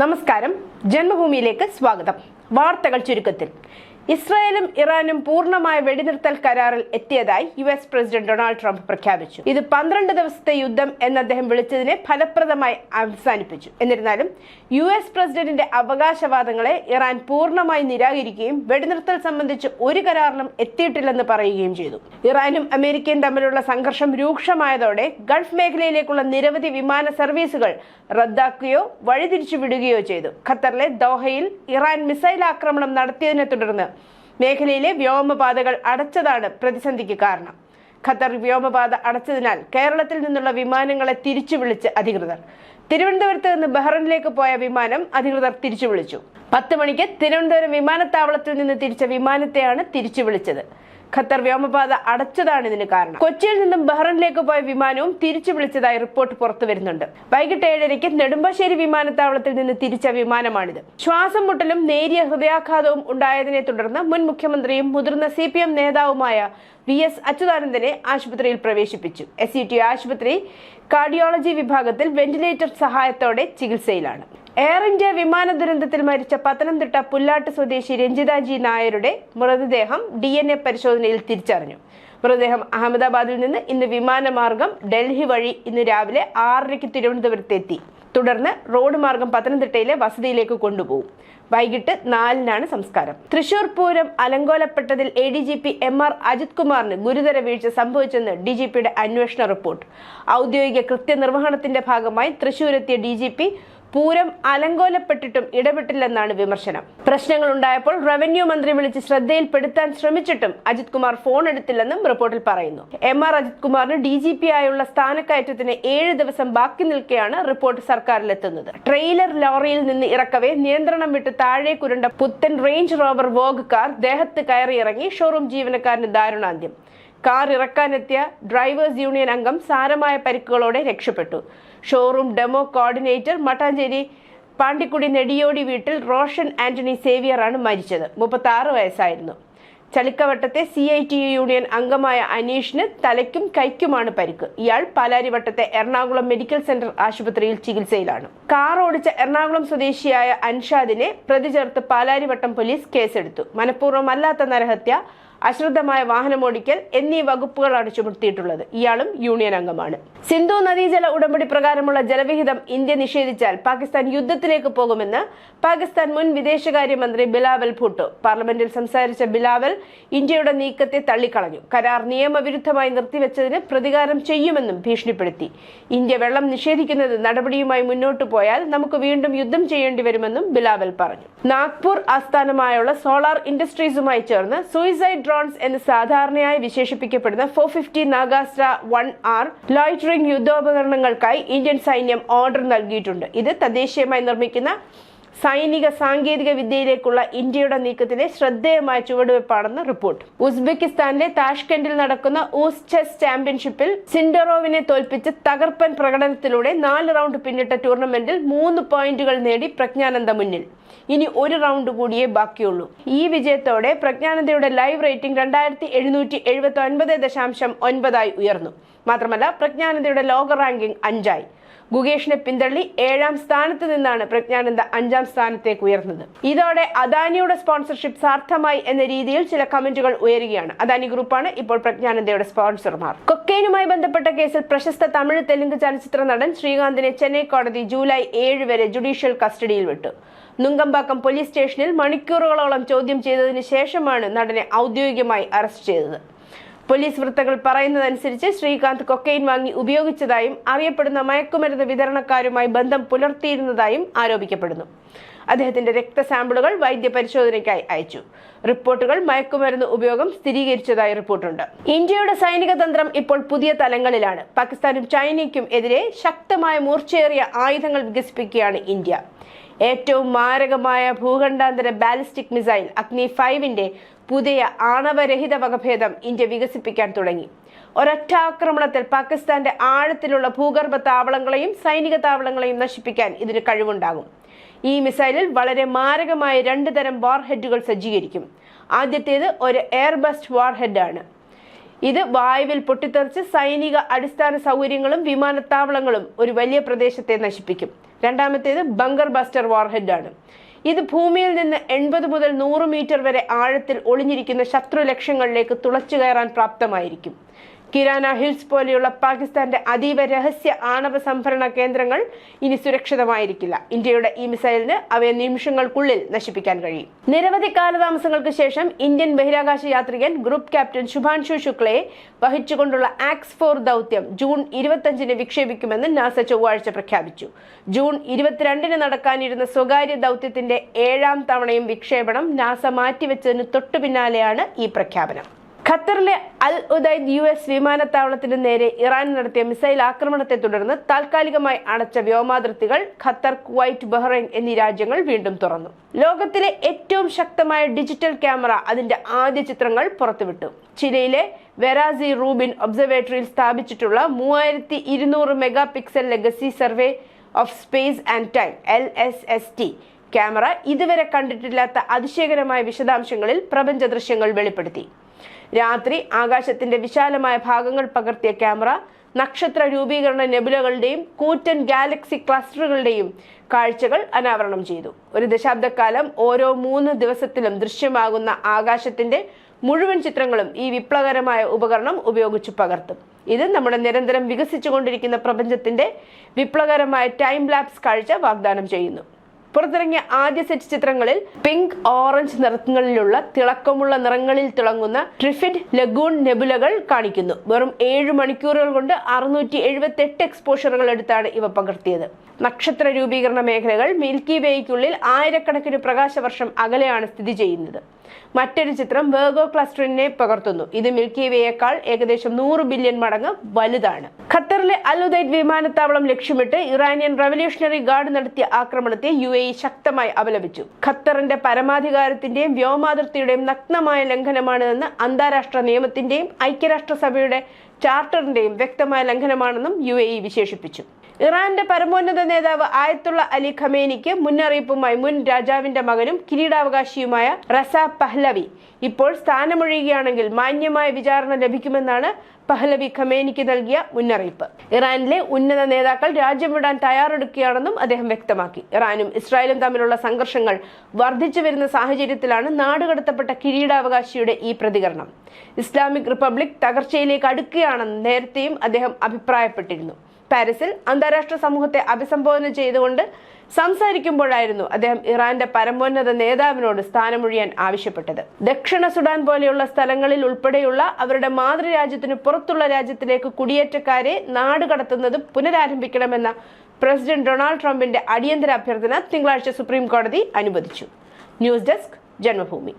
നമസ്കാരം. ജന്മഭൂമിയിലേക്ക് സ്വാഗതം. വാർത്തകൾ ചുരുക്കത്തിൽ. ഇസ്രായേലും ഇറാനും പൂർണമായ വെടിനിർത്തൽ കരാറിൽ എത്തിയതായി U S president Donald Trump പ്രഖ്യാപിച്ചു. ഇത് പന്ത്രണ്ട് ദിവസത്തെ യുദ്ധം എന്ന് അദ്ദേഹം വിളിച്ചതിനെ ഫലപ്രദമായി അവസാനിപ്പിച്ചു. എന്നിരുന്നാലും യു എസ് പ്രസിഡന്റിന്റെ അവകാശവാദങ്ങളെ ഇറാൻ പൂർണമായി നിരാകരിക്കുകയും വെടിനിർത്തൽ സംബന്ധിച്ച് ഒരു കരാറിലും എത്തിയിട്ടില്ലെന്ന് പറയുകയും ചെയ്തു. ഇറാനും അമേരിക്കയും തമ്മിലുള്ള സംഘർഷം രൂക്ഷമായതോടെ ഗൾഫ് മേഖലയിലേക്കുള്ള നിരവധി വിമാന സർവീസുകൾ റദ്ദാക്കുകയോ വഴിതിരിച്ചു വിടുകയോ ചെയ്തു. ഖത്തറിലെ ദോഹയിൽ ഇറാൻ മിസൈൽ ആക്രമണം നടത്തിയതിനെ തുടർന്ന് മേഖലയിലെ വ്യോമപാതകൾ അടച്ചതാണ് പ്രതിസന്ധിക്ക് കാരണം. ഖത്തർ വ്യോമപാത അടച്ചതിനാൽ കേരളത്തിൽ നിന്നുള്ള വിമാനങ്ങളെ തിരിച്ചു വിളിച്ച് അധികൃതർ. തിരുവനന്തപുരത്ത് നിന്ന് ബഹ്റൈനിലേക്ക് പോയ വിമാനം അധികൃതർ തിരിച്ചു വിളിച്ചു പത്ത് മണിക്ക് തിരുവനന്തപുരം വിമാനത്താവളത്തിൽ നിന്ന് തിരിച്ച വിമാനത്തെയാണ് തിരിച്ചു വിളിച്ചത് ഖത്തർ വ്യോമപാത അടച്ചതാണ് ഇതിന് കാരണം. കൊച്ചിയിൽ നിന്നും ബഹ്റൈനിലേക്ക് പോയ വിമാനവും തിരിച്ചു വിളിച്ചതായി റിപ്പോർട്ട് പുറത്തു വരുന്നുണ്ട്. വൈകിട്ട് ഏഴരയ്ക്ക് നെടുമ്പാശ്ശേരി വിമാനത്താവളത്തിൽ നിന്ന് തിരിച്ച വിമാനമാണിത്. ശ്വാസം മുട്ടലും നേരിയ ഹൃദയാഘാതവും ഉണ്ടായതിനെ തുടർന്ന് മുൻ മുഖ്യമന്ത്രിയും മുതിർന്ന സി പി എം നേതാവുമായ വി എസ് അച്യുതാനന്ദനെ ആശുപത്രിയിൽ പ്രവേശിപ്പിച്ചു. എസ് സി ടി ആശുപത്രി കാർഡിയോളജി വിഭാഗത്തിൽ വെന്റിലേറ്റർ സഹായത്തോടെ ചികിത്സയിലാണ്. എയർ ഇന്ത്യ വിമാന ദുരന്തത്തിൽ മരിച്ച പത്തനംതിട്ട പുല്ലാട്ട് സ്വദേശി രഞ്ജിതാജി നായരുടെ മൃതദേഹം ഡി എൻ എ പരിശോധനയിൽ തിരിച്ചറിഞ്ഞു. മൃതദേഹം അഹമ്മദാബാദിൽ നിന്ന് ഇന്ന് വിമാനമാർഗം ഡൽഹി വഴി ഇന്ന് രാവിലെ ആറരയ്ക്ക് തിരുവനന്തപുരത്തെത്തി തുടർന്ന് റോഡ് മാർഗം പത്തനംതിട്ടയിലെ വസതിയിലേക്ക് കൊണ്ടുപോകും. വൈകിട്ട് നാലിനാണ് സംസ്കാരം. Thrissur Pooram അലങ്കോലപ്പെട്ടതിൽ A D G P M R Ajith കുമാറിന് ഗുരുതര വീഴ്ച സംഭവിച്ചെന്ന് ഡി ജി പിയുടെ അന്വേഷണ റിപ്പോർട്ട്. ഔദ്യോഗിക കൃത്യനിർവഹണത്തിന്റെ ഭാഗമായി തൃശൂരെത്തിയ ഡി ജി പി പൂരം അലങ്കോലപ്പെട്ടിട്ടും ഇടപെട്ടില്ലെന്നാണ് വിമർശനം. പ്രശ്നങ്ങൾ ഉണ്ടായപ്പോൾ റവന്യൂ മന്ത്രി വിളിച്ച് ശ്രദ്ധയിൽപ്പെടുത്താൻ ശ്രമിച്ചിട്ടും അജിത് കുമാർ ഫോൺ എടുത്തില്ലെന്നും റിപ്പോർട്ടിൽ പറയുന്നു. എം ആർ അജിത് കുമാറിന് ഡി ജി പി ആയുള്ള സ്ഥാനക്കയറ്റത്തിന് ഏഴ് ദിവസം ബാക്കി നിൽക്കെയാണ് റിപ്പോർട്ട് സർക്കാരിലെത്തുന്നത്. ട്രെയിലർ ലോറിയിൽ നിന്ന് ഇറക്കവേ നിയന്ത്രണം വിട്ട് താഴെ കുരുണ്ട പുത്തൻ റേഞ്ച് റോവർ വോഗ് കാർ ദേഹത്ത് കയറിയിറങ്ങി ഷോറൂം ജീവനക്കാരന് ദാരുണാന്ത്യം. കാർ ഇറക്കാനെത്തിയ ഡ്രൈവേഴ്സ് യൂണിയൻ അംഗം സാരമായ പരിക്കുകളോടെ രക്ഷപ്പെട്ടു. Showroom demo coordinator Mattancherry Pandikkudi Nediyodi വീട്ടിൽ റോഷൻ ആന്റണി സേവിയറാണ് മരിച്ചത്. മുപ്പത്തി ആറ് വയസ്സായിരുന്നു. ചളിക്കവട്ടത്തെ സി ഐ ടി യൂണിയൻ അംഗമായ അനീഷിന് തലയ്ക്കും കൈക്കുമാണ് പരിക്ക്. ഇയാൾ പാലാരിവട്ടത്തെ എറണാകുളം മെഡിക്കൽ സെന്റർ ആശുപത്രിയിൽ ചികിത്സയിലാണ്. കാർ ഓടിച്ച എറണാകുളം സ്വദേശിയായ അൻഷാദിനെ പ്രതി ചേർത്ത് പാലാരിവട്ടം പോലീസ് കേസെടുത്തു. മനഃപൂർവമല്ലാത്ത നരഹത്യ അശ്രദ്ധമായ വാഹനമോടിക്കൽ എന്നീ വകുപ്പുകളാണ് ചുമത്തിയിട്ടുള്ളത്. ഇയാളും യൂണിയൻ അംഗമാണ്. സിന്ധു നദീജല ഉടമ്പടി പ്രകാരമുള്ള ജലവിഹിതം ഇന്ത്യ നിഷേധിച്ചാൽ പാകിസ്ഥാൻ യുദ്ധത്തിലേക്ക് പോകുമെന്ന് പാകിസ്ഥാൻ മുൻ വിദേശകാര്യമന്ത്രി ബിലാവൽ ഭൂട്ടോ പാർലമെന്റിൽ സംസാരിച്ച ബിലാവൽ ഇന്ത്യയുടെ നീക്കത്തെ തള്ളിക്കളഞ്ഞു. കരാർ നിയമവിരുദ്ധമായി നിർത്തിവെച്ചതിന് പ്രതികാരം ചെയ്യുമെന്നും ഭീഷണിപ്പെടുത്തി. ഇന്ത്യ വെള്ളം നിഷേധിക്കുന്നത് നടപടിയുമായി മുന്നോട്ടു പോയാൽ നമുക്ക് വീണ്ടും യുദ്ധം ചെയ്യേണ്ടി വരുമെന്നും ബിലാവൽ പറഞ്ഞു. നാഗ്പൂർ ആസ്ഥാനമായുള്ള സോളാർ ഇൻഡസ്ട്രീസുമായി ചേർന്ന് സൂയിസൈഡ് ഡ്രോൺസ് എന്ന് സാധാരണയായി വിശേഷിപ്പിക്കപ്പെടുന്ന four fifty Nagastra one R loitering യുദ്ധോപകരണങ്ങൾക്കായി Indian സൈന്യം ഓർഡർ നൽകിയിട്ടുണ്ട്. ഇത് തദ്ദേശീയമായി നിർമ്മിക്കുന്ന സൈനിക സാങ്കേതിക വിദ്യയിലേക്കുള്ള ഇന്ത്യയുടെ നീക്കത്തിലെ ശ്രദ്ധേയമായ ചുവടുവെപ്പാണെന്ന് റിപ്പോർട്ട്. ഉസ്ബെക്കിസ്ഥാനിലെ താഷ്കെൻഡിൽ നടക്കുന്ന ഊസ് ചെസ് ചാമ്പ്യൻഷിപ്പിൽ സിൻഡറോവിനെ തോൽപ്പിച്ച് തകർപ്പൻ പ്രകടനത്തിലൂടെ നാല് റൗണ്ട് പിന്നിട്ട ടൂർണമെന്റിൽ മൂന്ന് പോയിന്റുകൾ നേടി പ്രജ്ഞാനന്ദ മുന്നിൽ. ഇനി ഒരു റൗണ്ട് കൂടിയേ ബാക്കിയുള്ളൂ. ഈ വിജയത്തോടെ പ്രജ്ഞാനന്ദയുടെ ലൈവ് റേറ്റിംഗ് രണ്ടായിരത്തി എഴുന്നൂറ്റി എഴുപത്തി ഒൻപത് ദശാംശം ഒൻപതായി ഉയർന്നു. മാത്രമല്ല പ്രജ്ഞാനന്ദയുടെ ലോക റാങ്കിംഗ് അഞ്ചായി. ഗുഗേഷിനെ പിന്തള്ളി ഏഴാം സ്ഥാനത്ത് നിന്നാണ് പ്രജ്ഞാനന്ദ അഞ്ചാം സ്ഥാനത്തേക്ക് ഉയർന്നത്. ഇതോടെ അദാനിയുടെ സ്പോൺസർഷിപ്പ് സാർത്ഥമായി എന്ന രീതിയിൽ ചില കമന്റുകൾ ഉയരുകയാണ്. അദാനി ഗ്രൂപ്പാണ് ഇപ്പോൾ പ്രജ്ഞാനന്ദയുടെ സ്പോൺസർമാർ. കൊക്കൈനുമായി ബന്ധപ്പെട്ട കേസിൽ പ്രശസ്ത തമിഴ് തെലുങ്ക് ചലച്ചിത്ര നടൻ ശ്രീകാന്തിനെ ചെന്നൈ കോടതി ജൂലൈ ഏഴ് വരെ ജുഡീഷ്യൽ കസ്റ്റഡിയിൽ വിട്ടു. നുങ്കമ്പാക്കം പോലീസ് സ്റ്റേഷനിൽ മണിക്കൂറുകളോളം ചോദ്യം ചെയ്തതിനു ശേഷമാണ് നടനെ ഔദ്യോഗികമായി അറസ്റ്റ് ചെയ്തത്. പോലീസ് വൃത്തകൾ പറയുന്നതനുസരിച്ച് ശ്രീകാന്ത് കൊക്കൈൻ വാങ്ങി ഉപയോഗിച്ചതായും അറിയപ്പെടുന്ന മയക്കുമരുന്ന് വിതരണക്കാരുമായി ബന്ധം പുലർത്തിയിരുന്നതായും ആരോപിക്കപ്പെടുന്നു. അദ്ദേഹത്തിന്റെ രക്തസാമ്പിളുകൾ വൈദ്യ പരിശോധനയ്ക്കായി അയച്ചു. റിപ്പോർട്ടുകൾ മയക്കുമരുന്ന് ഉപയോഗം സ്ഥിരീകരിച്ചതായി റിപ്പോർട്ടുണ്ട്. ഇന്ത്യയുടെ സൈനിക തന്ത്രം ഇപ്പോൾ പുതിയ തലങ്ങളിലാണ്. പാകിസ്ഥാനും ചൈനയ്ക്കും എതിരെ ശക്തമായ മൂർച്ചയേറിയ ആയുധങ്ങൾ വികസിപ്പിക്കുകയാണ് ഇന്ത്യ. ഏറ്റവും മാരകമായ ഭൂഖണ്ഡാന്തര ബാലിസ്റ്റിക് മിസൈൽ അഗ്നി ഫൈവിന്റെ പുതിയ ആണവരഹിത വകഭേദം ഇന്ത്യ വികസിപ്പിക്കാൻ തുടങ്ങി. ഒരൊറ്റ ആക്രമണത്തിൽ പാകിസ്ഥാന്റെ ആഴത്തിലുള്ള ഭൂഗർഭ താവളങ്ങളെയും സൈനിക താവളങ്ങളെയും നശിപ്പിക്കാൻ ഇതിന് കഴിവുണ്ടാകും. ഈ മിസൈലിൽ വളരെ മാരകമായ രണ്ട് തരം വാർ ഹെഡുകൾ സജ്ജീകരിക്കും. ആദ്യത്തേത് ഒരു എയർബസ്റ്റ് വാർഹെഡ് ആണ് ഇത് വായുവിൽ പൊട്ടിത്തെറിച്ച് സൈനിക അടിസ്ഥാന സൗകര്യങ്ങളും വിമാനത്താവളങ്ങളും ഒരു വലിയ പ്രദേശത്തെ നശിപ്പിക്കും. രണ്ടാമത്തേത് ബങ്കർ ബസ്റ്റർ വാർഹെഡ് ആണ് ഇത് ഭൂമിയിൽ നിന്ന് എൺപത് മുതൽ നൂറ് മീറ്റർ വരെ ആഴത്തിൽ ഒളിഞ്ഞിരിക്കുന്ന ശത്രു ലക്ഷ്യങ്ങളിലേക്ക് തുളച്ചു കയറാൻ പ്രാപ്തമായിരിക്കും. കിരാന ഹിൽസ് പോലെയുള്ള പാകിസ്ഥാന്റെ അതീവ രഹസ്യ ആണവ സംഭരണ കേന്ദ്രങ്ങൾ ഇനി സുരക്ഷിതമായിരിക്കില്ല. ഇന്ത്യയുടെ ഈ മിസൈലിന് അവയെ നിമിഷങ്ങൾക്കുള്ളിൽ നശിപ്പിക്കാൻ കഴിയും. നിരവധി കാലതാമസങ്ങൾക്ക് ശേഷം ഇന്ത്യൻ ബഹിരാകാശ യാത്രികൻ ഗ്രൂപ്പ് ക്യാപ്റ്റൻ ശുഭാൻഷു ശുക്ലയെ വഹിച്ചുകൊണ്ടുള്ള ആക്സ് ഫോർ ദൗത്യം ജൂൺ ഇരുപത്തഞ്ചിന് വിക്ഷേപിക്കുമെന്ന് നാസ ചൊവ്വാഴ്ച പ്രഖ്യാപിച്ചു. ജൂൺ ഇരുപത്തിരണ്ടിന് നടക്കാനിരുന്ന സ്വകാര്യ ദൗത്യത്തിന്റെ ഏഴാം തവണയും വിക്ഷേപണം നാസ മാറ്റിവെച്ചതിന് തൊട്ടു ഈ പ്രഖ്യാപനം. ഖത്തറിലെ അൽ ഉദൈദ് യു എസ് വിമാനത്താവളത്തിന് നേരെ ഇറാൻ നടത്തിയ മിസൈൽ ആക്രമണത്തെ തുടർന്ന് താൽക്കാലികമായി അടച്ച വ്യോമാതിർത്തികൾ ഖത്തർ കുവൈറ്റ് ബഹ്റൈൻ എന്നീ രാജ്യങ്ങൾ വീണ്ടും തുറന്നു. ലോകത്തിലെ ഏറ്റവും ശക്തമായ ഡിജിറ്റൽ ക്യാമറ അതിന്റെ ആദ്യ ചിത്രങ്ങൾ പുറത്തുവിട്ടു. ചിലയിലെ വെറാസി റൂബിൻ ഒബ്സർവേറ്ററിയിൽ സ്ഥാപിച്ചിട്ടുള്ള മൂവായിരത്തി ഇരുന്നൂറ് mega pixel legacy survey of space and time L S S T. Camera ഇതുവരെ കണ്ടിട്ടില്ലാത്ത അതിശയകരമായ വിശദാംശങ്ങളിൽ പ്രപഞ്ച ദൃശ്യങ്ങൾ വെളിപ്പെടുത്തി. രാത്രി ആകാശത്തിന്റെ വിശാലമായ ഭാഗങ്ങൾ പകർത്തിയ ക്യാമറ നക്ഷത്ര രൂപീകരണ നെബുലകളുടെയും കൂറ്റൻ ഗാലക്സി ക്ലസ്റ്ററുകളുടെയും കാഴ്ചകൾ അനാവരണം ചെയ്തു. ഒരു ദശാബ്ദക്കാലം ഓരോ മൂന്ന് ദിവസത്തിലും ദൃശ്യമാകുന്ന ആകാശത്തിന്റെ മുഴുവൻ ചിത്രങ്ങളും ഈ വിപ്ലവകരമായ ഉപകരണം ഉപയോഗിച്ച് പകർത്തും. ഇത് നമ്മുടെ നിരന്തരം വികസിച്ചുകൊണ്ടിരിക്കുന്ന പ്രപഞ്ചത്തിന്റെ വിപ്ലവകരമായ ടൈം ലാപ്സ് കാഴ്ച വാഗ്ദാനം ചെയ്യുന്നു. പുറത്തിറങ്ങിയ ആദ്യ സെറ്റ് ചിത്രങ്ങളിൽ പിങ്ക് ഓറഞ്ച് നിറങ്ങളിലുള്ള തിളക്കമുള്ള നിറങ്ങളിൽ തിളങ്ങുന്ന ട്രിഫിഡ് ലഗൂൺ നെബുലകൾ കാണിക്കുന്നു. വെറും ഏഴ് മണിക്കൂറുകൾ കൊണ്ട് അറുന്നൂറ്റി എഴുപത്തി എട്ട് എക്സ്പോഷറുകൾ എടുത്താണ് ഇവ പകർത്തിയത്. നക്ഷത്ര രൂപീകരണ മേഖലകൾ മിൽക്കി വേയ്ക്കുള്ളിൽ ആയിരക്കണക്കിന് പ്രകാശവർഷം അകലെയാണ് സ്ഥിതി ചെയ്യുന്നത്. മറ്റൊരു ചിത്രം വേഗോ ക്ലസ്റ്ററിനെ പകർത്തുന്നു. ഇത് മിൽക്കി വേയേക്കാൾ ഏകദേശം നൂറ് ബില്യൺ മടങ്ങ് വലുതാണ്. ഖത്തറിലെ അൽ ഉദൈദ് വിമാനത്താവളം ലക്ഷ്യമിട്ട് ഇറാനിയൻ റവല്യൂഷണറി ഗാർഡ് നടത്തിയ ആക്രമണത്തെ യു എ ശക്തമായി അപലപിച്ചു. ഖത്തറിന്റെ പരമാധികാരത്തിന്റെയും വ്യോമാതിർത്തിയുടെയും നഗ്നമായ ലംഘനമാണെന്ന് അന്താരാഷ്ട്ര നിയമത്തിന്റെയും ഐക്യരാഷ്ട്രസഭയുടെ ചാർട്ടറിന്റെയും വ്യക്തമായ ലംഘനമാണെന്നും യു വിശേഷിപ്പിച്ചു. ഇറാന്റെ പരമോന്നത നേതാവ് ആയത്തുള്ള അലി ഖമേനിക്ക് മുന്നറിയിപ്പുമായി മുൻ രാജാവിന്റെ മകനും കിരീടാവകാശിയുമായ റസ പഹ്ലവി ഇപ്പോൾ സ്ഥാനമൊഴിയുകയാണെങ്കിൽ മാന്യമായ വിചാരണ ലഭിക്കുമെന്നാണ് പഹ്ലവി ഖമേനിക്ക് നൽകിയ മുന്നറിയിപ്പ്. ഇറാനിലെ ഉന്നത നേതാക്കൾ രാജ്യം വിടാൻ തയ്യാറെടുക്കുകയാണെന്നും അദ്ദേഹം വ്യക്തമാക്കി. ഇറാനും ഇസ്രായേലും തമ്മിലുള്ള സംഘർഷങ്ങൾ വർദ്ധിച്ചു വരുന്ന സാഹചര്യത്തിലാണ് നാടുകടത്തപ്പെട്ട കിരീടാവകാശിയുടെ ഈ പ്രതികരണം. ഇസ്ലാമിക് റിപ്പബ്ലിക് തകർച്ചയിലേക്ക് അടുക്കുകയാണെന്ന് നേരത്തെയും അദ്ദേഹം അഭിപ്രായപ്പെട്ടിരുന്നു. പാരീസിൽ അന്താരാഷ്ട്ര സമൂഹത്തെ അഭിസംബോധന ചെയ്തുകൊണ്ട് സംസാരിക്കുമ്പോഴായിരുന്നു അദ്ദേഹം ഇറാന്റെ പരമോന്നത നേതാവിനോട് സ്ഥാനമൊഴിയാൻ ആവശ്യപ്പെട്ടത്. ദക്ഷിണ സുഡാൻ പോലെയുള്ള സ്ഥലങ്ങളിൽ ഉൾപ്പെടെയുള്ള അവരുടെ മാതൃരാജ്യത്തിന് പുറത്തുള്ള രാജ്യത്തിലേക്ക് കുടിയേറ്റക്കാരെ നാട് കടത്തുന്നത് പുനരാരംഭിക്കണമെന്ന പ്രസിഡന്റ് ഡൊണാൾഡ് ട്രംപിന്റെ അടിയന്തര അഭ്യർത്ഥന തിങ്കളാഴ്ച സുപ്രീം കോടതി അനുവദിച്ചു. News desk Janmabhoomi.